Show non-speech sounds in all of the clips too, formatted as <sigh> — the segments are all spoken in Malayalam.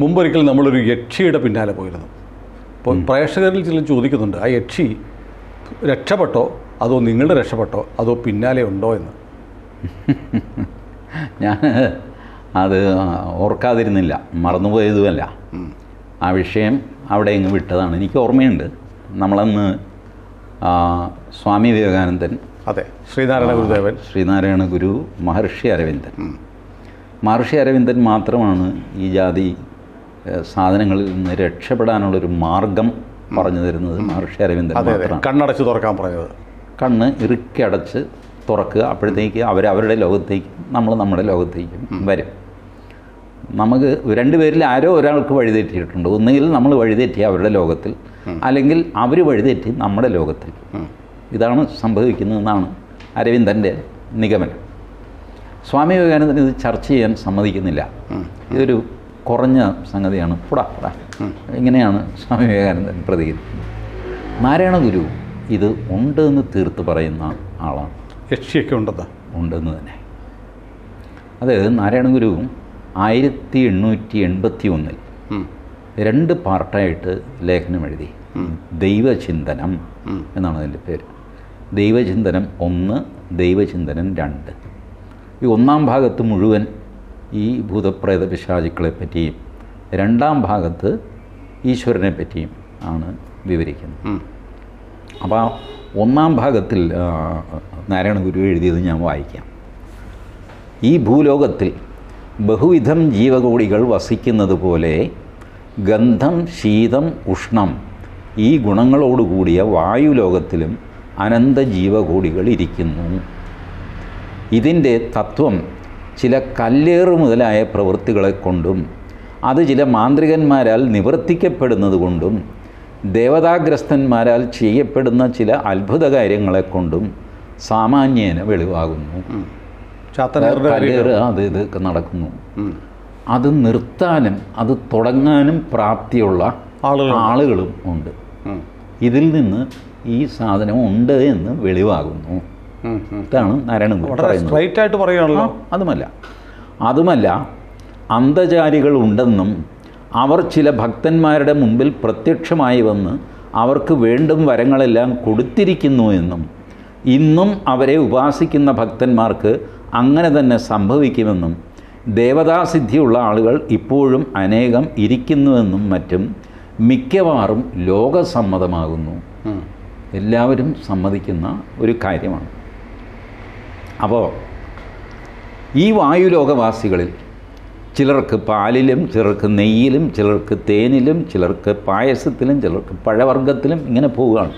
മുമ്പൊരിക്കൽ നമ്മളൊരു യക്ഷിയുടെ പിന്നാലെ പോയിരുന്നു. അപ്പോൾ പ്രേക്ഷകരിൽ ചിലർ ചോദിക്കുന്നുണ്ട് ആ യക്ഷി രക്ഷപ്പെട്ടോ? അതോ നിങ്ങളുടെ രക്ഷപ്പെട്ടോ? അതോ പിന്നാലെ ഉണ്ടോ എന്ന്? <laughs> ഞാൻ അത് ഓർക്കാതിരുന്നില്ല മറന്നുപോയതുമല്ല. ആ വിഷയം അവിടെ ഇങ്ങ് വിട്ടതാണ്. എനിക്ക് ഓർമ്മയുണ്ട്. നമ്മളന്ന് സ്വാമി വിവേകാനന്ദൻ അതെ ശ്രീനാരായണ ഗുരുദേവൻ. ശ്രീനാരായണ ഗുരു മഹർഷി അരവിന്ദൻ. മഹർഷി അരവിന്ദൻ മാത്രമാണ് ഈ ജാതി സാധനങ്ങളിൽ നിന്ന് രക്ഷപ്പെടാനുള്ളൊരു മാർഗം പറഞ്ഞു തരുന്നത് മഹർഷി അരവിന്ദൻ മാത്രമാണ്. കണ്ണടച്ച് തുറക്കാൻ പറഞ്ഞത്. കണ്ണ് ഇറുക്കി അടച്ച് തുറക്കുക. അപ്പോഴത്തേക്ക് അവർ അവരുടെ ലോകത്തേക്ക് നമ്മൾ നമ്മുടെ ലോകത്തേക്കും വരും. നമുക്ക് രണ്ടുപേരിൽ ആരോ ഒരാൾക്ക് വഴിതെറ്റിയിട്ടുണ്ട്. ഒന്നുകിൽ നമ്മൾ വഴിതെറ്റി അവരുടെ ലോകത്തിൽ അല്ലെങ്കിൽ അവർ വഴിതെറ്റി നമ്മുടെ ലോകത്തിൽ. ഇതാണ് സംഭവിക്കുന്നതെന്നാണ് അരവിന്ദന്റെ നിഗമനം. സ്വാമി വിവേകാനന്ദൻ ഇത് ചർച്ച ചെയ്യാൻ സമ്മതിക്കുന്നില്ല. ഇതൊരു കുറഞ്ഞ സംഗതിയാണ്. പുടാ പുടാ. ഇങ്ങനെയാണ് സ്വാമി വിവേകാനന്ദൻ പ്രതികരിക്കുന്നത്. നാരായണ ഗുരു ഇത് ഉണ്ട് എന്ന് തീർത്ത് പറയുന്ന ആളാണ്. യക്ഷിയൊക്കെ ഉണ്ടെന്ന്? ഉണ്ടെന്ന് തന്നെ. അത് നാരായണ ഗുരു ആയിരത്തി എണ്ണൂറ്റി എൺപത്തി ഒന്നിൽ രണ്ട് പാർട്ടായിട്ട് ലേഖനം എഴുതി. ദൈവചിന്തനം എന്നാണ് അതിന്റെ പേര്. ദൈവചിന്തനം ഒന്ന് ദൈവചിന്തനം രണ്ട്. ഈ ഒന്നാം ഭാഗത്ത് മുഴുവൻ ഈ ഭൂതപ്രേത പിശാചുക്കളെ പറ്റിയും രണ്ടാം ഭാഗത്ത് ഈശ്വരനെ പറ്റിയും ആണ് വിവരിക്കുന്നത്. അപ്പോൾ ഒന്നാം ഭാഗത്തിൽ നാരായണ ഗുരു എഴുതിയത് ഞാൻ വായിക്കാം. ഈ ഭൂലോകത്തിൽ ബഹുവിധം ജീവകോടികൾ വസിക്കുന്നത് പോലെ ഗന്ധം ശീതം ഉഷ്ണം ഈ ഗുണങ്ങളോടുകൂടിയ വായുലോകത്തിലും അനന്ത ജീവകോടികൾ ഇരിക്കുന്നു. ഇതിന്റെ തത്വം ചില കല്ലേറ് മുതലായ പ്രവൃത്തികളെ കൊണ്ടും അത് ചില മാന്ത്രികന്മാരാൽ നിവർത്തിക്കപ്പെടുന്നത് കൊണ്ടും ദേവതാഗ്രസ്തന്മാരാൽ ചെയ്യപ്പെടുന്ന ചില അത്ഭുത കാര്യങ്ങളെ കൊണ്ടും സാമാന്യേന വെളിവാകുന്നു. കല്ലേറ് അത് ഇതൊക്കെ നടക്കുന്നു. അത് നിർത്താനും അത് തുടങ്ങാനും പ്രാപ്തിയുള്ള ആളുകളും ഉണ്ട്. ഇതിൽ നിന്ന് ഈ സാധനം ഉണ്ട് എന്ന് വെളിവാകുന്നു. ഇതാണ് നാരായണൻ ഗുരു സ്ട്രൈറ്റ് ആയിട്ട് പറയുകയാണല്ലോ. അതുമല്ല. അതുമല്ല അന്ധചാരികൾ ഉണ്ടെന്നും അവർ ചില ഭക്തന്മാരുടെ മുമ്പിൽ പ്രത്യക്ഷമായി വന്ന് അവർക്ക് വേണ്ടും വരങ്ങളെല്ലാം കൊടുത്തിരിക്കുന്നു എന്നും ഇന്നും അവരെ ഉപാസിക്കുന്ന ഭക്തന്മാർക്ക് അങ്ങനെ തന്നെ സംഭവിക്കുമെന്നും ദേവതാസിദ്ധിയുള്ള ആളുകൾ ഇപ്പോഴും അനേകം ഇരിക്കുന്നുവെന്നും മറ്റും മിക്കവാറും ലോകസമ്മതമാകുന്നു. എല്ലാവരും സമ്മതിക്കുന്ന ഒരു കാര്യമാണ്. അപ്പോൾ ഈ വായുലോകവാസികളിൽ ചിലർക്ക് പാലിലും ചിലർക്ക് നെയ്യിലും ചിലർക്ക് തേനിലും ചിലർക്ക് പായസത്തിലും ചിലർക്ക് പഴവർഗത്തിലും ഇങ്ങനെ പോവുകയാണ്.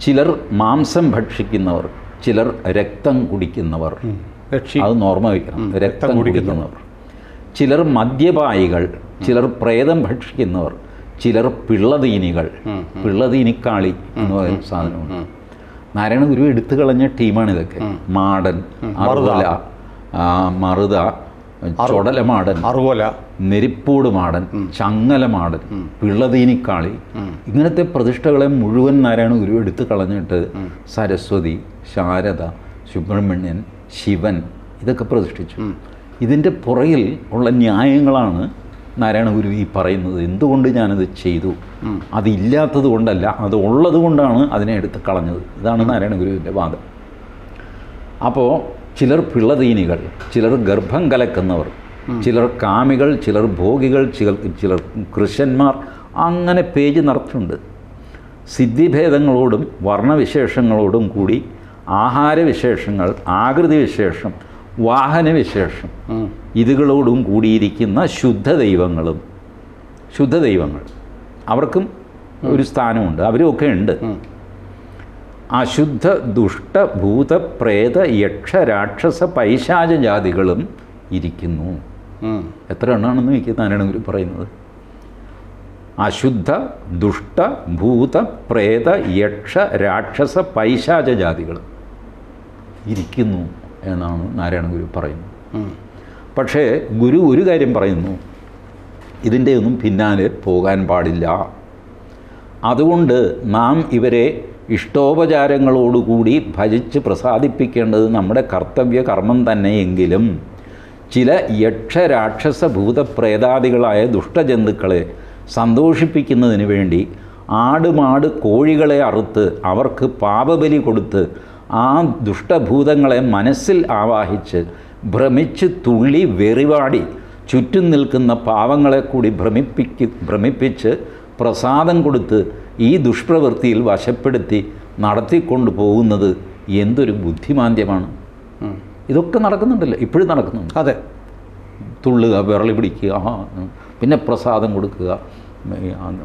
ചിലർ മാംസം ഭക്ഷിക്കുന്നവർ ചിലർ രക്തം കുടിക്കുന്നവർ. അത് നോർമ വയ്ക്കണം. രക്തം കുടിക്കുന്നവർ. ചിലർ മദ്യപായികൾ ചിലർ പ്രേതം ഭക്ഷിക്കുന്നവർ ചിലർ പിള്ളതീനികൾ പിള്ളതീനിക്കാളി എന്ന് പറയുന്ന സാധനമുണ്ട്. നാരായണ ഗുരു എടുത്തു കളഞ്ഞ ടീമാണ് ഇതൊക്കെ. മാടൻ അറുതല മറുത. ചൊടലമാടൻ അറുകോല നെരിപ്പൂട് മാടൻ ചങ്ങല മാടൻ പിള്ളതീനിക്കാളി. ഇങ്ങനത്തെ പ്രതിഷ്ഠകളെ മുഴുവൻ നാരായണ ഗുരു എടുത്തു കളഞ്ഞിട്ട് സരസ്വതി ശാരദ സുബ്രഹ്മണ്യൻ ശിവൻ ഇതൊക്കെ പ്രതിഷ്ഠിച്ചു. ഇതിന്റെ പുറകിൽ ഉള്ള ന്യായങ്ങളാണ് നാരായണ ഗുരു ഈ പറയുന്നത് എന്തുകൊണ്ട് ഞാനത് ചെയ്തു? അതില്ലാത്തത് കൊണ്ടല്ല അത് ഉള്ളത് കൊണ്ടാണ് അതിനെ എടുത്ത് കളഞ്ഞത്. ഇതാണ് നാരായണ ഗുരുവിന്റെ വാദം. അപ്പോൾ ചിലർ പിള്ളതീനികൾ ചിലർ ഗർഭം കലക്കുന്നവർ ചിലർ കാമികൾ ചിലർ ഭോഗികൾ ചിലർ ചിലർ കൃഷന്മാർ അങ്ങനെ പേജ് നിറച്ചുണ്ട് സിദ്ധിഭേദങ്ങളോടും വർണവിശേഷങ്ങളോടും കൂടി ആഹാരവിശേഷങ്ങൾ ആകൃതി വിശേഷം വാഹനവിശേഷം. ഇതുകളോടും കൂടിയിരിക്കുന്ന ശുദ്ധ ദൈവങ്ങളും ശുദ്ധ ദൈവങ്ങൾ അവർക്കും ഒരു സ്ഥാനമുണ്ട് അവരുമൊക്കെ ഉണ്ട്. അശുദ്ധ ദുഷ്ട ഭൂത പ്രേത യക്ഷ രാക്ഷസ പൈശാച ജാതികളും ഇരിക്കുന്നു. എത്ര എണ്ണാണെന്ന് ഗുരു പറയുന്നത്? അശുദ്ധ ദുഷ്ട ഭൂത പ്രേത യക്ഷ രാക്ഷസ പൈശാച ജാതികളും ഇരിക്കുന്നു. എന്നാണ് നാരായണ ഗുരു പറയുന്നത്. പക്ഷേ ഗുരു ഒരു കാര്യം പറയുന്നു. ഇതിന്റെ ഒന്നും പിന്നാലെ പോകാൻ പാടില്ല. അതുകൊണ്ട് നാം ഇവരെ ഇഷ്ടോപചാരങ്ങളോടുകൂടി ഭജിച്ച് പ്രസാദിപ്പിക്കേണ്ടത് നമ്മുടെ കർത്തവ്യ കർമ്മം തന്നെയെങ്കിലും ചില യക്ഷരാക്ഷസ ഭൂതപ്രേതാദികളായ ദുഷ്ടജന്തുക്കളെ സന്തോഷിപ്പിക്കുന്നതിന് വേണ്ടി ആടുമാട് കോഴികളെ അറുത്ത് അവർക്ക് പാപബലി കൊടുത്ത് ആ ദുഷ്ടഭൂതങ്ങളെ മനസ്സിൽ ആവാഹിച്ച് ഭ്രമിച്ച് തുള്ളി വെറിവാടി ചുറ്റും നിൽക്കുന്ന പാവങ്ങളെ കൂടി ഭ്രമിപ്പിക്ക് ഭ്രമിപ്പിച്ച് പ്രസാദം കൊടുത്ത് ഈ ദുഷ്പ്രവൃത്തിയിൽ വശപ്പെടുത്തി നടത്തിക്കൊണ്ടു പോകുന്നത് എന്തൊരു ബുദ്ധിമാന്ദ്യമാണ്. ഇതൊക്കെ നടക്കുന്നുണ്ടല്ലോ ഇപ്പോഴും നടക്കുന്നുണ്ട്. അതെ. തുള്ളുക വിരളി പിടിക്കുക പിന്നെ പ്രസാദം കൊടുക്കുക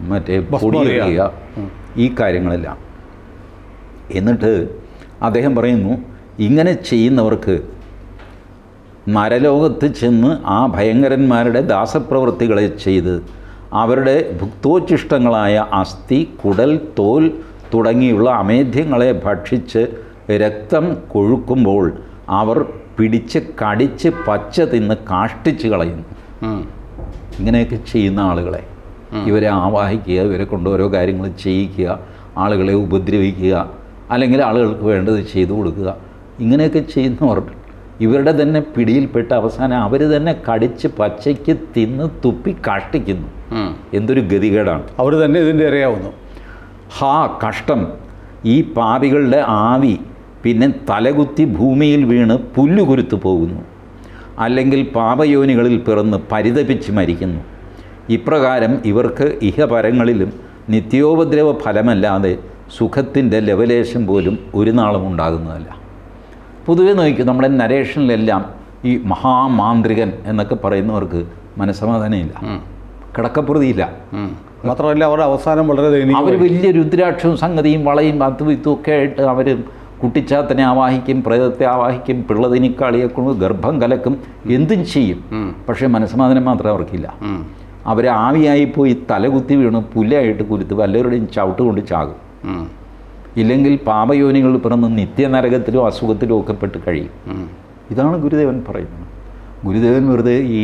മറ്റേ ഭസ്മം പൊടി എറിയുക. എറിയുക ഈ കാര്യങ്ങളെല്ലാം. എന്നിട്ട് അദ്ദേഹം പറയുന്നു ഇങ്ങനെ ചെയ്യുന്നവർക്ക് നരലോകത്ത് ചെന്ന് ആ ഭയങ്കരന്മാരുടെ ദാസപ്രവൃത്തികളെ ചെയ്ത് അവരുടെ ഭുക്തോച്ചിഷ്ടങ്ങളായ അസ്ഥി കുടൽ തോൽ തുടങ്ങിയുള്ള അമേധ്യങ്ങളെ ഭക്ഷിച്ച് രക്തം കൊഴുക്കുമ്പോൾ അവർ പിടിച്ച് കടിച്ച് പച്ച തിന്ന് കാഷ്ടിച്ച് കളയുന്നു. ഇങ്ങനെയൊക്കെ ചെയ്യുന്ന ആളുകളെ ഇവരെ ആവാഹിക്കുക ഇവരെ കൊണ്ട് ഓരോ കാര്യങ്ങൾ ചെയ്യിക്കുക ആളുകളെ ഉപദ്രവിക്കുക അല്ലെങ്കിൽ ആളുകൾക്ക് വേണ്ടത് ചെയ്തു കൊടുക്കുക. ഇങ്ങനെയൊക്കെ ചെയ്യുന്നവർ ഇവരുടെ തന്നെ പിടിയിൽപ്പെട്ട് അവസാനം അവർ തന്നെ കടിച്ച് പച്ചയ്ക്ക് തിന്ന് തുപ്പി കാഷ്ടിക്കുന്നു. എന്തൊരു ഗതികേടാണ്. അവർ തന്നെ ഇതിന്റെ ഇരയാവുന്നു. ഹാ കഷ്ടം. ഈ പാപികളുടെ ആവി പിന്നെ തലകുത്തി ഭൂമിയിൽ വീണ് പുല്ലുകുരുത്തു പോകുന്നു. അല്ലെങ്കിൽ പാപയോനികളിൽ പിറന്ന് പരിതപിച്ച് മരിക്കുന്നു. ഇപ്രകാരം ഇവർക്ക് ഇഹപരങ്ങളിലും നിത്യോപദ്രവ ഫലമല്ലാതെ സുഖത്തിന്റെ ലെവലേഷൻ പോലും ഒരു നാളും ഉണ്ടാകുന്നതല്ല. പൊതുവെ നോക്കി നമ്മുടെ നരേഷനിലെല്ലാം ഈ മഹാമാന്ത്രികൻ എന്നൊക്കെ പറയുന്നവർക്ക് മനസ്സമാധാനമില്ല. കിടക്കപ്രതിയില്ല മാത്രമല്ല അവരുടെ അവസാനം വളരെ അവർ വലിയ രുദ്രാക്ഷവും സംഗതിയും വളയും അതും ഒക്കെ ആയിട്ട് അവർ കുട്ടിച്ചാത്തനെ ആവാഹിക്കും പ്രേതത്തെ ആവാഹിക്കും പിള്ളതിനിക്കാളിയെ കൊണ്ട് ഗർഭം കലക്കും എന്തും ചെയ്യും. പക്ഷേ മനസ്സമാധാനം മാത്രം അവർക്കില്ല. അവരെ ആവിയായി പോയി തലകുത്തി വീണ് പുല്ലായിട്ട് കുരുത്ത് വല്ലവരുടെയും ചവിട്ട് കൊണ്ട് ചാകും. ഇല്ലെങ്കിൽ പാപയോനികൾ പിറന്ന് നിത്യനരകത്തിലും അസുഖത്തിലും ഒക്കെ പെട്ട് കഴിയും. ഇതാണ് ഗുരുദേവൻ പറയുന്നത്. ഗുരുദേവൻ വെറുതെ ഈ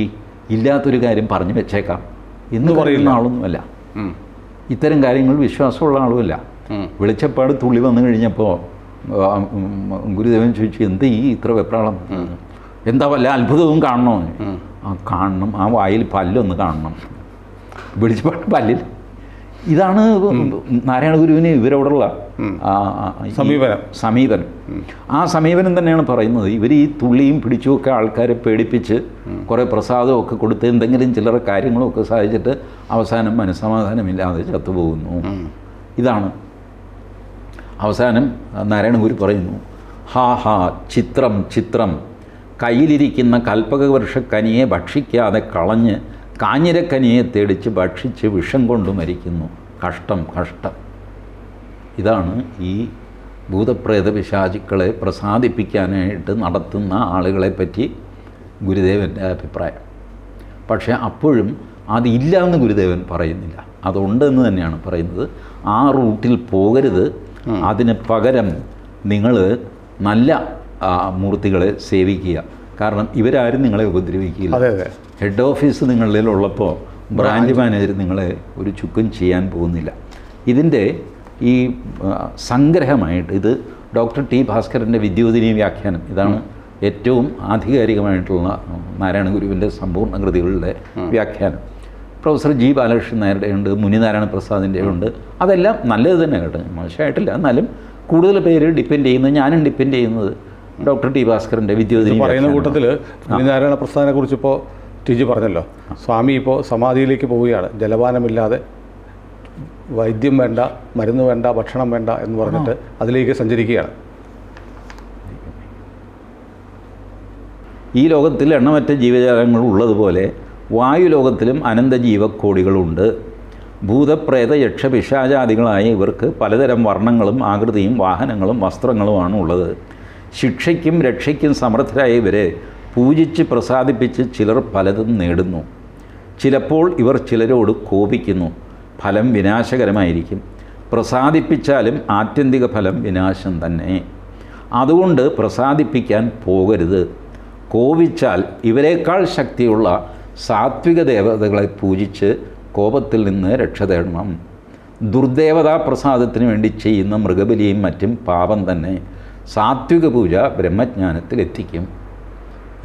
ഇല്ലാത്തൊരു കാര്യം പറഞ്ഞു വെച്ചേക്കാം എന്ന് പറയുന്ന ആളൊന്നുമല്ല. ഇത്തരം കാര്യങ്ങൾ വിശ്വാസമുള്ള ആളുമല്ല. വെളിച്ചപ്പാട് തുള്ളി വന്നു കഴിഞ്ഞപ്പോൾ ഗുരുദേവൻ ചോദിച്ചു എന്ത് ഈ ഇത്ര വെപ്രാളം? എന്താ വല്ല അത്ഭുതവും കാണണോ? ആ കാണണം. ആ വായിൽ പല്ലൊന്ന് കാണണം. വെളിച്ചപ്പാട് പല്ലിൽ ഇതാണ് നാരായണ ഗുരുവിന് ഇവരോടുള്ള സമീപനം. സമീപനം. ആ സമീപനം തന്നെയാണ് പറയുന്നത്. ഇവർ ഈ തുള്ളിയും പിടിച്ചുമൊക്കെ ആൾക്കാരെ പേടിപ്പിച്ച് കുറേ പ്രസാദമൊക്കെ കൊടുത്ത് എന്തെങ്കിലും ചിലർ കാര്യങ്ങളൊക്കെ സാധിച്ചിട്ട് അവസാനം മനസ്സമാധാനമില്ലാതെ ചത്തുപോകുന്നു. ഇതാണ് അവസാനം നാരായണ ഗുരു പറയുന്നു. ഹാ ഹാ ചിത്രം ചിത്രം. കയ്യിലിരിക്കുന്ന കൽപ്പകവൃക്ഷ കനിയെ ഭക്ഷിക്കാതെ കളഞ്ഞ് കാഞ്ഞിരക്കനിയെ തേടിച്ച് ഭക്ഷിച്ച് വിഷം കൊണ്ട് മരിക്കുന്നു. കഷ്ടം കഷ്ടം. ഇതാണ് ഈ ഭൂതപ്രേത പിശാചുക്കളെ പ്രസാദിപ്പിക്കാനായിട്ട് നടത്തുന്ന ആളുകളെ പറ്റി ഗുരുദേവന്റെ അഭിപ്രായം. പക്ഷേ അപ്പോഴും അതില്ല എന്ന് ഗുരുദേവൻ പറയുന്നില്ല. അതുണ്ടെന്ന് തന്നെയാണ് പറയുന്നത്. ആ റൂട്ടിൽ പോകരുത്. അതിന് പകരം നിങ്ങൾ നല്ല മൂർത്തികളെ സേവിക്കുക. കാരണം ഇവരാരും നിങ്ങളെ ഉപദ്രവിക്കില്ല. ഹെഡ് ഓഫീസ് നിങ്ങളിൽ ഉള്ളപ്പോൾ ബ്രാഞ്ച് മാനേജർ നിങ്ങളെ ഒരു ചുക്കും ചെയ്യാൻ പോകുന്നില്ല. ഇതിന്റെ ഈ സംഗ്രഹമായിട്ട് ഇത് ഡോക്ടർ ടി ഭാസ്കരന്റെ വിദ്യോദിനി വ്യാഖ്യാനം. ഇതാണ് ഏറ്റവും ആധികാരികമായിട്ടുള്ള നാരായണ ഗുരുവിന്റെ സമ്പൂർണ കൃതികളുടെ വ്യാഖ്യാനം. പ്രൊഫസർ ജി ബാലകൃഷ്ണൻ നായരുടെ ഉണ്ട് മുനിനാരായണ പ്രസാദിന്റെ ഉണ്ട് അതെല്ലാം നല്ലത് തന്നെ കേട്ടോ. മോശമായിട്ടില്ല. എന്നാലും കൂടുതൽ പേര് ഡിപ്പെൻഡ് ചെയ്യുന്നത് ഞാനും ഡിപ്പെൻഡ് ചെയ്യുന്നത് ഡോക്ടർ ടി ഭാസ്കറിന്റെ വിദ്യോദിനി പറയുന്ന കൂട്ടത്തിൽ മുനിനാരായണ പ്രസാദിനെ കുറിച്ച് ഇപ്പോൾ ടി ജി പറഞ്ഞല്ലോ സ്വാമി ഇപ്പോൾ സമാധിയിലേക്ക് പോവുകയാണ്. ജലപാനമില്ലാതെ വൈദ്യം വേണ്ട മരുന്ന് വേണ്ട ഭക്ഷണം വേണ്ട എന്ന് പറഞ്ഞിട്ട് അതിലേക്ക് സഞ്ചരിക്കുകയാണ്. ഈ ലോകത്തിൽ എണ്ണമറ്റ ജീവജാലങ്ങൾ ഉള്ളതുപോലെ വായു ലോകത്തിലും അനന്ത ജീവക്കോടികളുണ്ട് ഭൂതപ്രേത യക്ഷ പിശാചാദികളായ ഇവർക്ക് പലതരം വർണങ്ങളും ആകൃതിയും വാഹനങ്ങളും വസ്ത്രങ്ങളുമാണ് ഉള്ളത്. ശിക്ഷയ്ക്കും രക്ഷയ്ക്കും സമർത്ഥരായ ഇവരെ പൂജിച്ച് പ്രസാദിപ്പിച്ച് ചിലർ പലതും നേടുന്നു. ചിലപ്പോൾ ഇവർ ചിലരോട് കോപിക്കുന്നു. ഫലം വിനാശകരമായിരിക്കും. പ്രസാദിപ്പിച്ചാലും ആത്യന്തിക ഫലം വിനാശം തന്നെ. അതുകൊണ്ട് പ്രസാദിപ്പിക്കാൻ പോകരുത്. കോപിച്ചാൽ ഇവരെക്കാൾ ശക്തിയുള്ള സാത്വിക ദേവതകളെ പൂജിച്ച് കോപത്തിൽ നിന്ന് രക്ഷ തേടണം. ദുർദേവതാ പ്രസാദത്തിന് വേണ്ടി ചെയ്യുന്ന മൃഗബലിയും മറ്റും പാപം തന്നെ. സാത്വിക പൂജ ബ്രഹ്മജ്ഞാനത്തിൽ എത്തിക്കും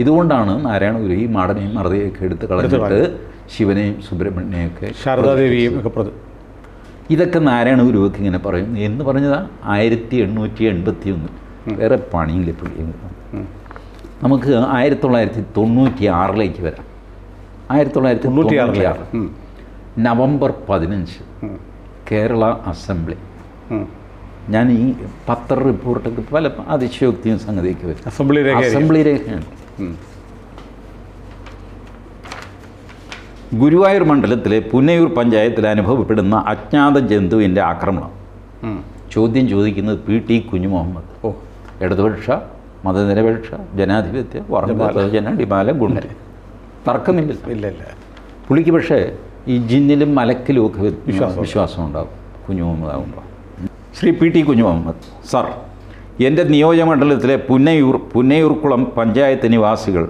ഇതുകൊണ്ടാണ് നാരായണ ഗുരു ഈ മാടനെയും മറുതയൊക്കെ എടുത്ത് കളഞ്ഞിട്ട് ശിവനെയും സുബ്രഹ്മണ്യെയൊക്കെ ശാരദാദേവിയും ഒക്കെ ഇതൊക്കെ നാരായണ ഗുരുവൊക്കെ ഇങ്ങനെ പറയും. എന്ന് പറഞ്ഞതാ ആയിരത്തി എണ്ണൂറ്റി എൺപത്തി ഒന്ന് വേറെ പണിയില്ല പുള്ളി നമുക്ക് ആയിരത്തി തൊള്ളായിരത്തി തൊണ്ണൂറ്റി ആറിലേക്ക് വരാം. ആയിരത്തി തൊള്ളായിരത്തി തൊണ്ണൂറ്റി ആറ് നവംബർ പതിനഞ്ച്. കേരള അസംബ്ലി. ഞാൻ ഈ പത്ര റിപ്പോർട്ടൊക്കെ പല അതിശയോക്തിയും സംഗതിയൊക്കെ വരും. അസംബ്ലി അസംബ്ലി രേഖയാണ്. ഗുരുവായൂർ മണ്ഡലത്തിലെ പുന്നയൂർ പഞ്ചായത്തിൽ അനുഭവപ്പെടുന്ന അജ്ഞാത ജന്തുവിന്റെ ആക്രമണം. ചോദ്യം ചോദിക്കുന്നത് പി ടി കുഞ്ഞുമുഹമ്മദ് ഓ. ഇടതുപക്ഷ മതനിരപേക്ഷ ജനാധിപത്യ വർഗജന ഡിമാല ഗുണ്ടൻ. തർക്കമില്ല. ഇല്ല ഇല്ല പുള്ളിക്ക് പക്ഷേ ഈ ജിന്നിലും മലക്കിലും ഒക്കെ വിശ്വാസം വിശ്വാസം ഉണ്ടാകും കുഞ്ഞുമുഹമ്മദ് ആകുമ്പോൾ ശ്രീ പി ടി കുഞ്ഞു മുഹമ്മദ് സർ എന്റെ നിയോജകമണ്ഡലത്തിലെ പുന്നയൂർ പുന്നയൂർക്കുളം പഞ്ചായത്ത് നിവാസികൾ.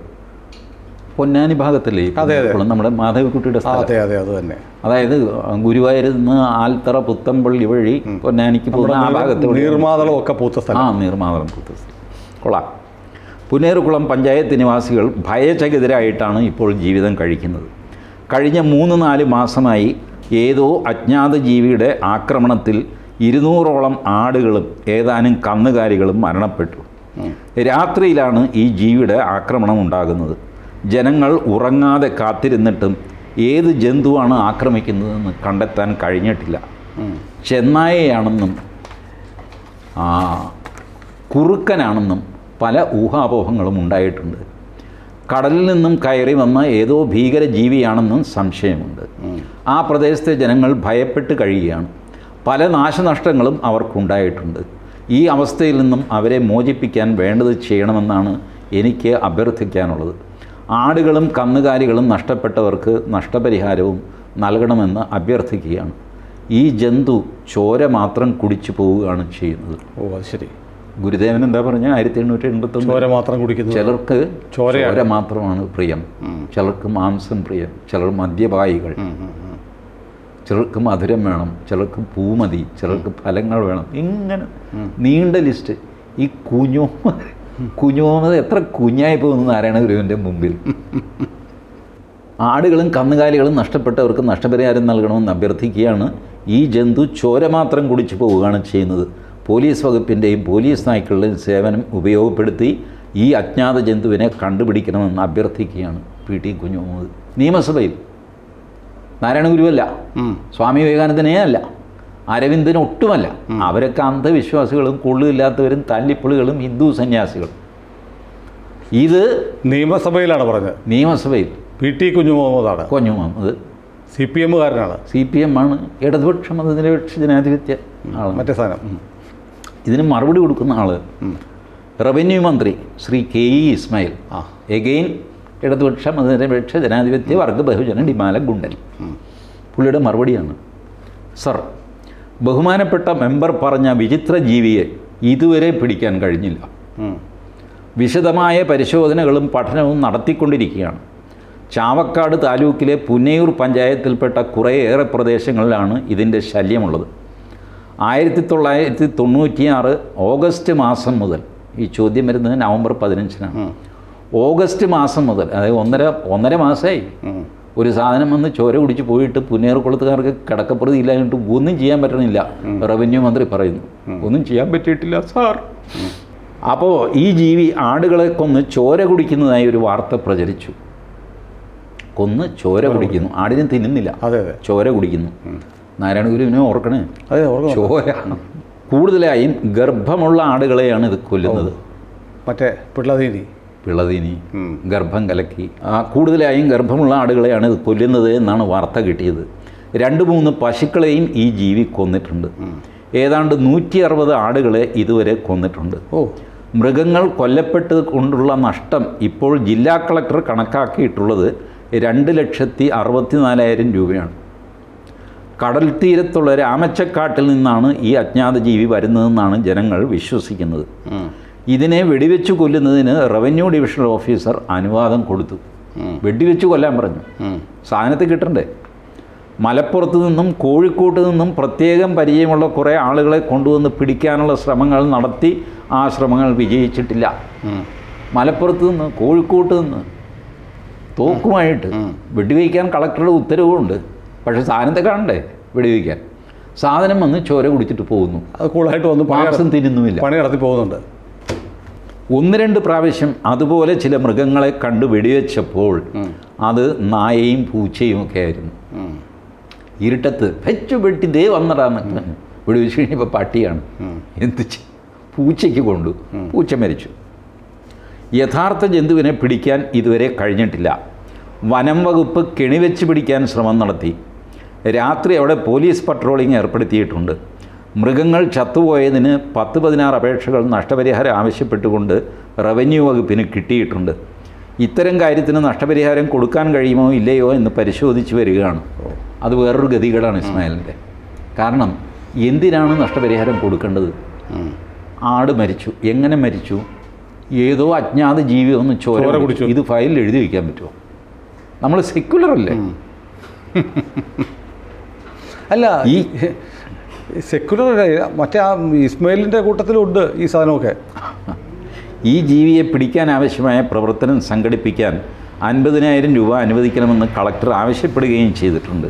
പൊന്നാനി ഭാഗത്തല്ലേ. പുന്നയൂർക്കുളം? നമ്മുടെ മാധവിക്കുട്ടിയുടെ സ്ഥലം. അതെ അതെ അത് തന്നെ. അതായത് ഗുരുവായൂരിൽ നിന്ന് ആൽത്തറ പുത്തമ്പള്ളി വഴി പൊന്നാനിക്ക് പോകുന്ന ആ ഭാഗത്ത് നീർമാതളം ഒക്കെ പൂത്ത ആ നീർമാതളം പൂത്ത സ്ഥലം. കൊള്ളാം. പുന്നേറുകുളം പഞ്ചായത്ത് നിവാസികൾ ഭയചകിതരായിട്ടാണ് ഇപ്പോൾ ജീവിതം കഴിക്കുന്നത്. കഴിഞ്ഞ മൂന്ന് നാല് മാസമായി ഏതോ അജ്ഞാത ജീവിയുടെ ആക്രമണത്തിൽ ഇരുന്നൂറോളം ആടുകളും ഏതാനും കന്നുകാലികളും മരണപ്പെട്ടു. രാത്രിയിലാണ് ഈ ജീവിയുടെ ആക്രമണം ഉണ്ടാകുന്നത്. ജനങ്ങൾ ഉറങ്ങാതെ കാത്തിരുന്നിട്ടും ഏത് ജന്തുവാണ് ആക്രമിക്കുന്നതെന്ന് കണ്ടെത്താൻ കഴിഞ്ഞിട്ടില്ല. ചെന്നായയാണെന്നും കുറുക്കനാണെന്നും പല ഊഹാപോഹങ്ങളും ഉണ്ടായിട്ടുണ്ട്. കടലിൽ നിന്നും കയറി വന്ന ഏതോ ഭീകര ജീവിയാണെന്നും സംശയമുണ്ട്. ആ പ്രദേശത്തെ ജനങ്ങൾ ഭയപ്പെട്ട് കഴിയുകയാണ്. പല നാശനഷ്ടങ്ങളും അവർക്കുണ്ടായിട്ടുണ്ട്. ഈ അവസ്ഥയിൽ നിന്നും അവരെ മോചിപ്പിക്കാൻ വേണ്ടത് ചെയ്യണമെന്നാണ് എനിക്ക് അഭ്യർത്ഥിക്കാനുള്ളത്. ആടുകളും കന്നുകാലികളും നഷ്ടപ്പെട്ടവർക്ക് നഷ്ടപരിഹാരവും നൽകണമെന്ന് അഭ്യർത്ഥിക്കുകയാണ്. ഈ ജന്തു ചോര മാത്രം കുടിച്ചു പോവുകയാണ് ചെയ്യുന്നത്. ഓ അത് ശരി. ഗുരുദേവൻ എന്താ പറഞ്ഞ ആയിരത്തി എണ്ണൂറ്റി എൺപത്തൊന്ന് ചോര മാത്രം കുടിക്കുന്നു ചിലർക്ക്. ചോര മാത്രമാണ് പ്രിയം. ചിലർക്ക് മാംസം പ്രിയം. ചിലർ മദ്യപായികൾ. ചിലർക്ക് മധുരം വേണം ചിലർക്ക് പൂമതി ചിലർക്ക് ഫലങ്ങൾ വേണം. ഇങ്ങനെ നീണ്ട ലിസ്റ്റ്. ഈ കുഞ്ഞോ കുഞ്ഞോമത് എത്ര കുഞ്ഞായി പോകുന്നു നാരായണ ഗുരുവിന്റെ മുമ്പിൽ. ആടുകളും കന്നുകാലികളും നഷ്ടപ്പെട്ടവർക്ക് നഷ്ടപരിഹാരം നൽകണമെന്ന് അഭ്യർത്ഥിക്കുകയാണ്. ഈ ജന്തു ചോര മാത്രം കുടിച്ചു പോവുകയാണ് ചെയ്യുന്നത്. പോലീസ് വകുപ്പിന്റെയും പോലീസ് നായ്ക്കളുടെയും സേവനം ഉപയോഗപ്പെടുത്തി ഈ അജ്ഞാത ജന്തുവിനെ കണ്ടുപിടിക്കണമെന്ന് അഭ്യർത്ഥിക്കുകയാണ് പി ടി കുഞ്ഞുമുഹമ്മദ് നിയമസഭയിൽ നാരായണ ഗുരുവല്ല. സ്വാമി വിവേകാനന്ദനേ അല്ല. അരവിന്ദന് ഒട്ടുമല്ല. അവരൊക്കെ അന്ധവിശ്വാസികളും കൊള്ളില്ലാത്തവരും തല്ലിപ്പുളികളും ഹിന്ദു സന്യാസികളും. ഇത് നിയമസഭയിലാണ് പറഞ്ഞത്. നിയമസഭയിൽ. പി ടി കുഞ്ഞു മുഹമ്മദാണ്. കുഞ്ഞു മുഹമ്മദ്. സി പി എമ്മുകാരനാണ് സി പി എം ആണ് ഇടതുപക്ഷം അത് നിരപക്ഷ ജനാധിപത്യ ആളാണ് മറ്റേ സാധനം. ഇതിന് മറുപടി കൊടുക്കുന്ന ആൾ റവന്യൂ മന്ത്രി ശ്രീ കെ ഇ ഇസ്മായിൽ. ആ. എഗെയിൻ ഇടതുപക്ഷ മതനിരപേക്ഷ ജനാധിപത്യ വർഗ ബഹുജന ഡിമാല ഗുണ്ടൻ. പുള്ളിയുടെ മറുപടിയാണ്. സർ ബഹുമാനപ്പെട്ട മെമ്പർ പറഞ്ഞ വിചിത്ര ജീവിയെ ഇതുവരെ പിടിക്കാൻ കഴിഞ്ഞില്ല. വിശദമായ പരിശോധനകളും പഠനവും നടത്തിക്കൊണ്ടിരിക്കുകയാണ്. ചാവക്കാട് താലൂക്കിലെ പുന്നയൂർ പഞ്ചായത്തിൽപ്പെട്ട കുറേയേറെ പ്രദേശങ്ങളിലാണ് ഇതിന്റെ ശല്യമുള്ളത്. ആയിരത്തി തൊള്ളായിരത്തി തൊണ്ണൂറ്റിയാറ് ഓഗസ്റ്റ് മാസം മുതൽ ഈ ചോദ്യം വരുന്നത് നവംബർ പതിനഞ്ചിനാണ്. ഓഗസ്റ്റ് മാസം മുതൽ അതായത് ഒന്നര ഒന്നര മാസമായി. ഒരു സാധനം വന്ന് ചോര കുടിച്ച് പോയിട്ട് പുന്നേറുകുളത്തുകാർക്ക് കിടക്കപ്രതി ഇല്ലാഞ്ഞിട്ട് ഒന്നും ചെയ്യാൻ പറ്റണില്ല. റവന്യൂ മന്ത്രി പറയുന്നു. ഒന്നും ചെയ്യാൻ പറ്റിയിട്ടില്ല സാർ. അപ്പോൾ ഈ ജീവി ആടുകളെ കൊന്ന് ചോര കുടിക്കുന്നതായി ഒരു വാർത്ത പ്രചരിച്ചു. കൊന്ന് ചോര കുടിക്കുന്നു. ആടിനെ തിന്നുന്നില്ല. ചോര കുടിക്കുന്നു. നാരായണ ഗുരുവിനെ ഓർക്കണേ? ചോര. കൂടുതലായും ഗർഭമുള്ള ആടുകളെയാണ് ഇത് കൊല്ലുന്നത്. മറ്റേ പിള്ളതീനി പിളതീനി. ഗർഭം കലക്കി. ആ, കൂടുതലായും ഗർഭമുള്ള ആടുകളെയാണ് ഇത് കൊല്ലുന്നത് എന്നാണ് വാർത്ത കിട്ടിയത്. രണ്ട് മൂന്ന് പശുക്കളെയും ഈ ജീവി കൊന്നിട്ടുണ്ട്. ഏതാണ്ട് നൂറ്റി അറുപത് ആടുകളെ ഇതുവരെ കൊന്നിട്ടുണ്ട്. ഓ. മൃഗങ്ങൾ കൊല്ലപ്പെട്ട് കൊണ്ടുള്ള നഷ്ടം ഇപ്പോൾ ജില്ലാ കളക്ടർ കണക്കാക്കിയിട്ടുള്ളത് രണ്ട് ലക്ഷത്തി അറുപത്തിനാലായിരം രൂപയാണ്. കടൽ തീരത്തുള്ള രാമച്ചക്കാട്ടിൽ നിന്നാണ് ഈ അജ്ഞാത ജീവി വരുന്നതെന്നാണ് ജനങ്ങൾ വിശ്വസിക്കുന്നത്. ഇതിനെ വെടിവെച്ച് കൊല്ലുന്നതിന് റവന്യൂ ഡിവിഷണൽ ഓഫീസർ അനുവാദം കൊടുത്തു. വെടിവെച്ച് കൊല്ലാൻ പറഞ്ഞു. സാധനത്തിൽ കിട്ടണ്ടേ? മലപ്പുറത്ത് നിന്നും കോഴിക്കോട്ട് നിന്നും പ്രത്യേകം പരിചയമുള്ള കുറേ ആളുകളെ കൊണ്ടുവന്ന് പിടിക്കാനുള്ള ശ്രമങ്ങൾ നടത്തി. ആ ശ്രമങ്ങൾ വിജയിച്ചിട്ടില്ല. മലപ്പുറത്ത് നിന്ന് കോഴിക്കോട്ട് നിന്ന് തോക്കുമായിട്ട് വെടിവെക്കാൻ കളക്ടറുടെ ഉത്തരവുമുണ്ട് പക്ഷേ സാധനത്തെ കാണണ്ടേ വെടിവെക്കാൻ? സാധനം വന്ന് ചോര കുടിച്ചിട്ട് പോകുന്നു. അത് കൂളായിട്ട് വന്ന് പണി തിരുന്നുമില്ല പണി നടത്തി പോകുന്നുണ്ട്. ഒന്ന് രണ്ട് പ്രാവശ്യം അതുപോലെ ചില മൃഗങ്ങളെ കണ്ട് വെടിവെച്ചപ്പോൾ അത് നായയും പൂച്ചയും ഒക്കെ ആയിരുന്നു. ഇരുട്ടത്ത് വെച്ചു വെട്ടി ദേ വന്നടാന്ന് വെടിവെച്ച് കഴിഞ്ഞപ്പോൾ പട്ടിയാണ്. എന്ത് പൂച്ചയ്ക്ക് കൊണ്ടു. പൂച്ച മരിച്ചു. യഥാർത്ഥ ജന്തുവിനെ പിടിക്കാൻ ഇതുവരെ കഴിഞ്ഞിട്ടില്ല. വനം വകുപ്പ് കെണിവെച്ച് പിടിക്കാൻ ശ്രമം നടത്തി. രാത്രി അവിടെ പോലീസ് പട്രോളിംഗ് ഏർപ്പെടുത്തിയിട്ടുണ്ട്. മൃഗങ്ങൾ ചത്തുപോയതിന് പത്ത് പതിനാറ് അപേക്ഷകൾ നഷ്ടപരിഹാരം ആവശ്യപ്പെട്ടുകൊണ്ട് റവന്യൂ വകുപ്പിന് കിട്ടിയിട്ടുണ്ട്. ഇത്തരം കാര്യത്തിന് നഷ്ടപരിഹാരം കൊടുക്കാൻ കഴിയുമോ ഇല്ലയോ എന്ന് പരിശോധിച്ച് വരികയാണ്. അത് വേറൊരു ഗതികളാണ് ഇസ്മായിലിന്റെ കാരണം എന്തിനാണ് നഷ്ടപരിഹാരം കൊടുക്കേണ്ടത്? ആട് മരിച്ചു. എങ്ങനെ മരിച്ചു? ഏതോ അജ്ഞാത ജീവി ഒന്ന് ചോര കുടിച്ചു. ഇത് ഫയലിൽ എഴുതി വയ്ക്കാൻ പറ്റുമോ? നമ്മൾ സെക്യുലർ അല്ലേ? അല്ല ഈ സെക്യുലർ മറ്റേ ആ ഇസ്മയിലിന്റെ കൂട്ടത്തിലുണ്ട് ഈ സാധനമൊക്കെ. ഈ ജീവിയെ പിടിക്കാൻ ആവശ്യമായ പ്രവർത്തനം സംഘടിപ്പിക്കാൻ അൻപതിനായിരം രൂപ അനുവദിക്കണമെന്ന് കളക്ടർ ആവശ്യപ്പെടുകയും ചെയ്തിട്ടുണ്ട്.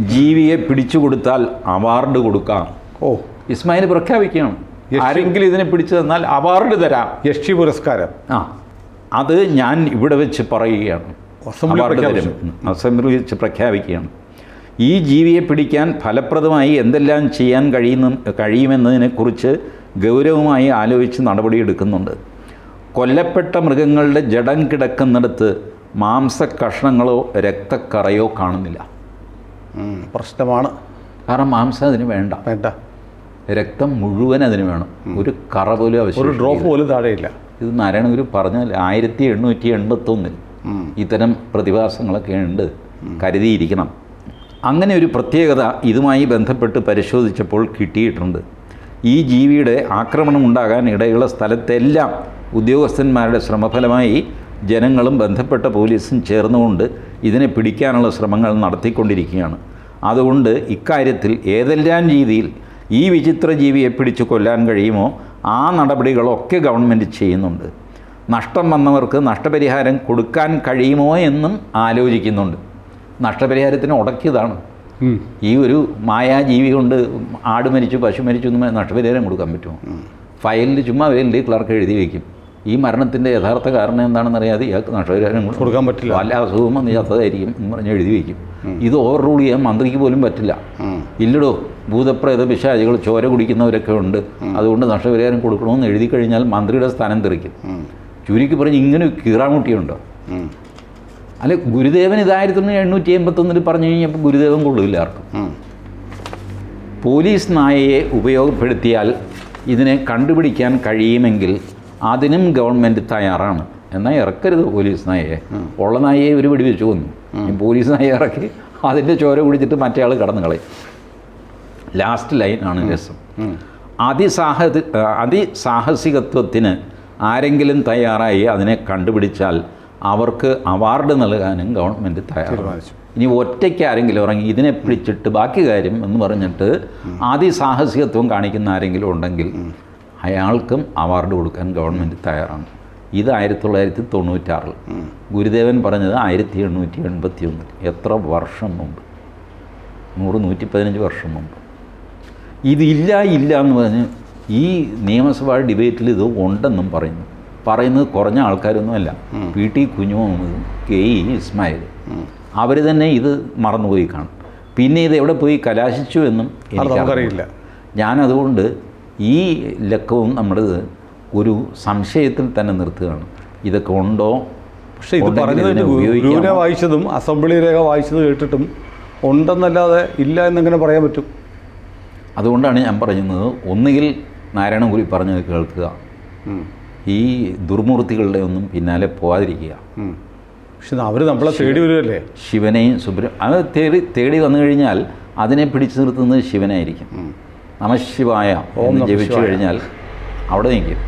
ജീവിയെ പിടിച്ചു കൊടുത്താൽ അവാർഡ് കൊടുക്കാം. ഓ. ഇസ്മായിൽ പ്രഖ്യാപിക്കണം. ആരെങ്കിലും ഇതിനെ പിടിച്ചു തന്നാൽ അവാർഡ് തരാം. യക്ഷി പുരസ്കാരം. ആ അത് ഞാൻ ഇവിടെ വെച്ച് പറയുകയാണ്. അസംബ്ലി വെച്ച് പ്രഖ്യാപിക്കുകയാണ്. ഈ ജീവിയെ പിടിക്കാൻ ഫലപ്രദമായി എന്തെല്ലാം ചെയ്യാൻ കഴിയുന്ന കഴിയുമെന്നതിനെക്കുറിച്ച് ഗൗരവമായി ആലോചിച്ച് നടപടിയെടുക്കുന്നുണ്ട്. കൊല്ലപ്പെട്ട മൃഗങ്ങളുടെ ജഡം കിടക്കുന്നിടത്ത് മാംസ കഷ്ണങ്ങളോ രക്തക്കറയോ കാണുന്നില്ല. പ്രശ്നമാണ്. കാരണം മാംസം അതിന് വേണ്ട. വേണ്ട. രക്തം മുഴുവൻ അതിന് വേണം. ഒരു കറ പോലും ഒരു ആവശ്യം ഡ്രോപ്പ് പോലും താഴെയില്ല. ഇത് നാരായണഗുരു പറഞ്ഞാൽ ആയിരത്തി എണ്ണൂറ്റി എൺപത്തൊന്നിൽ ഇത്തരം പ്രതിഭാസങ്ങളൊക്കെ ഉണ്ട്. കരുതിയിരിക്കണം. അങ്ങനെ ഒരു പ്രത്യേകത ഇതുമായി ബന്ധപ്പെട്ട് പരിശോധിച്ചപ്പോൾ കിട്ടിയിട്ടുണ്ട്. ഈ ജീവിയുടെ ആക്രമണം ഉണ്ടാകാൻ ഇടയുള്ള സ്ഥലത്തെല്ലാം ഉദ്യോഗസ്ഥന്മാരുടെ ശ്രമഫലമായി ജനങ്ങളും ബന്ധപ്പെട്ട പോലീസും ചേർന്നുകൊണ്ട് ഇതിനെ പിടിക്കാനുള്ള ശ്രമങ്ങൾ നടത്തിക്കൊണ്ടിരിക്കുകയാണ്. അതുകൊണ്ട് ഇക്കാര്യത്തിൽ ഏതെല്ലാം രീതിയിൽ ഈ വിചിത്ര ജീവിയെ പിടിച്ചു കൊല്ലാൻ കഴിയുമോ ആ നടപടികളൊക്കെ ഗവൺമെന്റ് ചെയ്യുന്നുണ്ട്. നഷ്ടം വന്നവർക്ക് നഷ്ടപരിഹാരം കൊടുക്കാൻ കഴിയുമോ എന്നും ആലോചിക്കുന്നുണ്ട്. നഷ്ടപരിഹാരത്തിന് ഉടക്കിയതാണ്. ഈ ഒരു മായാജീവി കൊണ്ട് ആട് മരിച്ചു പശു മരിച്ചു ഒന്നും നഷ്ടപരിഹാരം കൊടുക്കാൻ പറ്റുമോ? ഫയലിൽ ചുമ്മാ ഫയലിൽ ക്ലർക്ക് എഴുതി വയ്ക്കും ഈ മരണത്തിന്റെ യഥാർത്ഥ കാരണം എന്താണെന്ന് അറിയാതെ ഇയാൾക്ക് നഷ്ടപരിഹാരം കൊടുക്കാൻ പറ്റില്ല. വല്ല അസുഖം വന്നില്ലാത്തതായിരിക്കും എന്ന് പറഞ്ഞ് എഴുതി വയ്ക്കും ഇത് ഓവർ റൂൾ ചെയ്യാൻ മന്ത്രിക്ക് പോലും പറ്റില്ല. ഇല്ലടോ ഭൂതപ്രേത പിശാചികൾ ചോര കുടിക്കുന്നവരൊക്കെ ഉണ്ട്. അതുകൊണ്ട് നഷ്ടപരിഹാരം കൊടുക്കണമെന്ന് എഴുതി കഴിഞ്ഞാൽ മന്ത്രിയുടെ സ്ഥാനം തെറിക്കും. ചുരുക്കി പറഞ്ഞ് ഇങ്ങനെ കീറാമുട്ടിയുണ്ടോ? അല്ലെ ഗുരുദേവൻ ഇതായിരത്തി എണ്ണൂറ്റി എൺപത്തൊന്നിൽ പറഞ്ഞു കഴിഞ്ഞപ്പോൾ ഗുരുദേവൻ കൊള്ളില്ല ആർക്കും. പോലീസ് നായയെ ഉപയോഗപ്പെടുത്തിയാൽ ഇതിനെ കണ്ടുപിടിക്കാൻ കഴിയുമെങ്കിൽ അതിനും ഗവൺമെന്റ് തയ്യാറാണ്. എന്നാൽ ഇറക്കരുത് പോലീസ് നായയെ. ഉള്ള നായയെ ഒരു വെടിവെച്ച് കൊന്നു. ഈ പോലീസ് നായ ഇറക്കി അതിന്റെ ചോര കുടിച്ചിട്ട് മറ്റേ ആൾ കടന്നു കളയും. ലാസ്റ്റ് ലൈനാണ് രസം. അതിസാഹ അതിസാഹസികത്വത്തിന് ആരെങ്കിലും തയ്യാറായി അതിനെ കണ്ടുപിടിച്ചാൽ അവർക്ക് അവാർഡ് നൽകാനും ഗവൺമെന്റ് തയ്യാറാണ് ഇനി ഒറ്റയ്ക്ക് ആരെങ്കിലും ഇറങ്ങി ഇതിനെ പിടിച്ചിട്ട് ബാക്കി കാര്യം എന്ന് പറഞ്ഞിട്ട് അതിസാഹസികത്വം കാണിക്കുന്ന ആരെങ്കിലും ഉണ്ടെങ്കിൽ അയാൾക്കും അവാർഡ് കൊടുക്കാൻ ഗവൺമെന്റ് തയ്യാറാണ്. ഇത് ആയിരത്തി തൊള്ളായിരത്തി തൊണ്ണൂറ്റാറിൽ ഗുരുദേവൻ പറഞ്ഞത് ആയിരത്തി എണ്ണൂറ്റി എൺപത്തി ഒന്നിൽ എത്ര വർഷം മുമ്പ്? നൂറ് നൂറ്റി പതിനഞ്ച് വർഷം മുമ്പ്. ഇതില്ല ഇല്ല എന്ന് പറഞ്ഞ് ഈ നിയമസഭാ ഡിബേറ്റിൽ ഇത് ഉണ്ടെന്നും പറയുന്നു. പറയുന്നത് കുറഞ്ഞ ആൾക്കാരൊന്നുമല്ല. P T Kunjumuhammad K E Ismail. അവർ തന്നെ ഇത് മറന്നുപോയി കാണും. പിന്നെ ഇത് എവിടെ പോയി കലാശിച്ചു എന്നും എനിക്കറിയില്ല. ഞാനതുകൊണ്ട് ഈ ലക്കവും നമ്മുടെ ഒരു സംശയത്തിൽ തന്നെ നിർത്തുകയാണ്. ഇതൊക്കെ ഉണ്ടോ? പക്ഷേ ഇത് പറഞ്ഞതിന് ഗുരുവിനെ വായിച്ചതും അസംബ്ലി രേഖ വായിച്ചത് കേട്ടിട്ടും ഉണ്ടെന്നല്ലാതെ ഇല്ല എന്നെങ്ങനെ പറയാൻ പറ്റും? അതുകൊണ്ടാണ് ഞാൻ പറയുന്നത് ഒന്നുകിൽ നാരായണഗുരി പറഞ്ഞത് കേൾക്കുക. ഈ ദുർമൂർത്തികളുടെ ഒന്നും പിന്നാലെ പോകാതിരിക്കുക പക്ഷെ അവർ നമ്മളെ തേടി വരുമല്ലേ ശിവനെയും സുബ്ര അത് തേടി തേടി വന്നു കഴിഞ്ഞാൽ അതിനെ പിടിച്ചു നിർത്തുന്നത് ശിവനായിരിക്കും. നമശിവായ ഓം എന്ന് ജപിച്ചു കഴിഞ്ഞാൽ അവിടെ നിൽക്കും.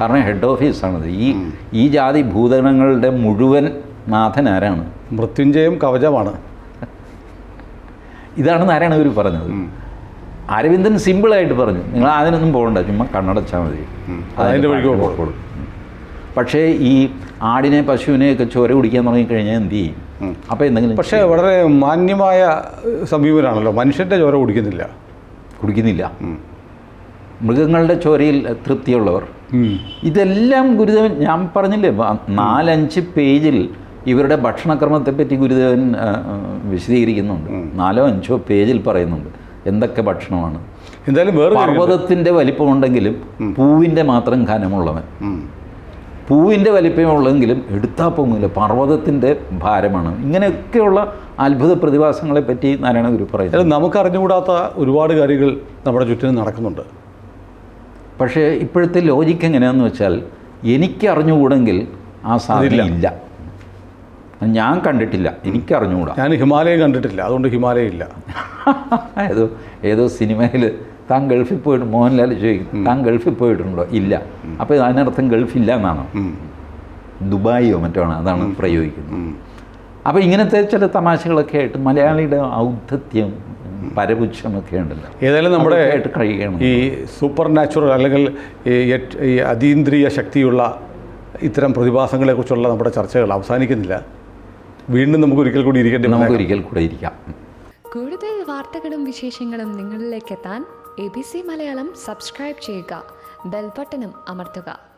കാരണം ഹെഡ് ഓഫീസാണത്. ഈ ഈ ജാതി ഭൂതഗണങ്ങളുടെ മുഴുവൻ നാഥൻ ആരാണ്? മൃത്യുഞ്ജയം കവചമാണ്. ഇതാണ് നാരായണഗുരു പറഞ്ഞത്. അരവിന്ദൻ സിമ്പിളായിട്ട് പറഞ്ഞു. നിങ്ങൾ അതിനൊന്നും പോകണ്ട ചുമ്മാ കണ്ണടച്ചാൽ മതി. അതിന്റെ വഴിക്ക്. പക്ഷേ ഈ ആടിനെ പശുവിനെയൊക്കെ ചോര കുടിക്കാൻ തുടങ്ങിക്കഴിഞ്ഞാൽ എന്ത് ചെയ്യും? അപ്പോൾ എന്തെങ്കിലും പക്ഷേ വളരെ മാന്യമായ സമീപനാണല്ലോ. മനുഷ്യന്റെ ചോര കുടിക്കുന്നില്ല. കുടിക്കുന്നില്ല. മൃഗങ്ങളുടെ ചോരയിൽ തൃപ്തിയുള്ളവർ. ഇതെല്ലാം ഗുരുദേവൻ ഞാൻ പറഞ്ഞില്ലേ നാലഞ്ച് പേജിൽ ഇവരുടെ ഭക്ഷണക്രമത്തെപ്പറ്റി ഗുരുദേവൻ വിശദീകരിക്കുന്നുണ്ട്. നാലോ അഞ്ചോ പേജിൽ പറയുന്നുണ്ട്. എന്തൊക്കെ ഭക്ഷണമാണ്? എന്തായാലും വേറെ പർവതത്തിന്റെ വലിപ്പമുണ്ടെങ്കിലും പൂവിന്റെ മാത്രം ഘനമുള്ളവൻ. പൂവിന്റെ വലിപ്പമുള്ളെങ്കിലും എടുത്താൽ പോകുന്നില്ല പർവതത്തിന്റെ ഭാരമാണ്. ഇങ്ങനെയൊക്കെയുള്ള അത്ഭുത പ്രതിഭാസങ്ങളെ പറ്റി നാരായണ ഗുരു പറയുന്നത് നമുക്ക് അറിഞ്ഞുകൂടാത്ത ഒരുപാട് കാര്യങ്ങൾ നമ്മുടെ ചുറ്റിനും നടക്കുന്നുണ്ട്. പക്ഷേ ഇപ്പോഴത്തെ ലോജിക്ക് എങ്ങനെയാണെന്ന് വെച്ചാൽ എനിക്ക് അറിഞ്ഞുകൂടെങ്കിൽ ആ സാധ്യത ഇല്ല. ഞാൻ കണ്ടിട്ടില്ല. എനിക്കറിഞ്ഞുകൂടാ ഞാൻ ഹിമാലയം കണ്ടിട്ടില്ല. അതുകൊണ്ട് ഹിമാലയം ഇല്ല. <laughs> ഏതോ ഏതോ സിനിമയിൽ താൻ ഗൾഫിൽ പോയിട്ട് മോഹൻലാൽ ചോദിക്കും താൻ ഗൾഫിൽ പോയിട്ടുണ്ടോ? ഇല്ല. അപ്പോൾ അതിനർത്ഥം ഗൾഫില്ല എന്നാണോ. ദുബായിയോ മറ്റോ അതാണ് പ്രയോഗിക്കുന്നത്. അപ്പോൾ ഇങ്ങനത്തെ ചില തമാശകളൊക്കെ ആയിട്ട് മലയാളിയുടെ ഔദ്ധത്യം പരപുച്ഛമൊക്കെ ഉണ്ടല്ലോ. ഏതായാലും നമ്മുടെ ആയിട്ട് കഴിയണം. ഈ സൂപ്പർ നാച്ചുറൽ അല്ലെങ്കിൽ ഈ അതീന്ദ്രിയ ശക്തിയുള്ള ഇത്തരം പ്രതിഭാസങ്ങളെക്കുറിച്ചുള്ള നമ്മുടെ ചർച്ചകൾ അവസാനിക്കുന്നില്ല. വീണ്ടും നമുക്ക് ഒരിക്കൽ കൂടി ഇരിക്കേണ്ടി നമുക്ക് ഒരിക്കൽ കൂടെ ഇരിക്കാം. കൂടുതൽ വാർത്തകളും വിശേഷങ്ങളും നിങ്ങളിലേക്ക് എത്താൻ A B C Malayalam subscribe ചെയ്യുക. ബെൽബട്ടനും അമർത്തുക.